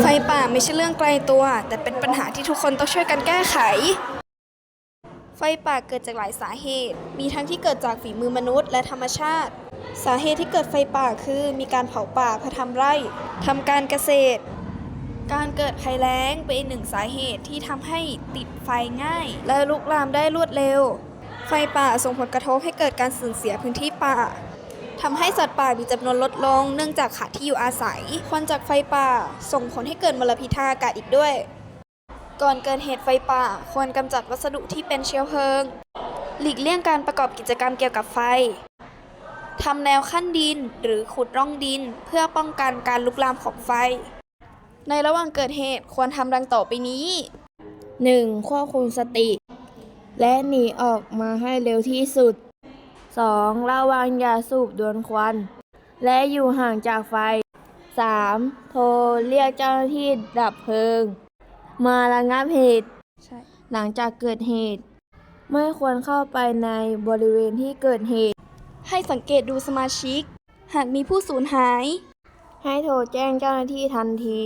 ไฟป่าไม่ใช่เรื่องไกลตัว แต่เป็นปัญหาที่ทุกคนต้องช่วยกันแก้ไข ไฟป่าเกิดจากหลายสาเหตุ มีทั้งที่เกิดจากฝีมือมนุษย์และธรรมชาติ สาเหตุที่เกิดไฟป่าคือมีการเผาป่าเพื่อทำไร่ทำการเกษตร การเกิดภัยแล้งเป็นหนึ่งสาเหตุที่ทำให้ติดไฟง่าย และลุกลามได้รวดเร็ว ไฟป่าส่งผลกระทบให้เกิดการสูญเสียพื้นที่ป่า ทำให้สัตว์ป่ามีจำนวนลดลง เนื่องจากขาดที่อยู่อาศัย ควันจากไฟป่า ส่งผลให้เกิดมลพิษทางอากาศอีกด้วย ก่อนเกิดเหตุไฟป่า ควรกำจัดวัสดุที่เป็นเชื้อเพลิง หลีกเลี่ยงการประกอบกิจกรรมเกี่ยวกับไฟทำแนวขั้นดินหรือขุดร่องดินเพื่อป้องกันการลุกลามของไฟ ในระหว่างเกิดเหตุควรทำดังต่อไปนี้ 1. ควบคุมสติ และหนีออกมาให้เร็วที่สุด 2. ระวังอย่าสูบดวนควัน และอยู่ห่างจากไฟ 3. โทรเรียกเจ้าหน้าที่ดับเพลิง มาระงับเหตุใช่หลังจากเกิดเหตุ ไม่ควรเข้าไปในบริเวณที่เกิดเหตุ ให้สังเกตดูสมาชิก หากมีผู้สูญหาย ให้โทรแจ้งเจ้าหน้าที่ทันที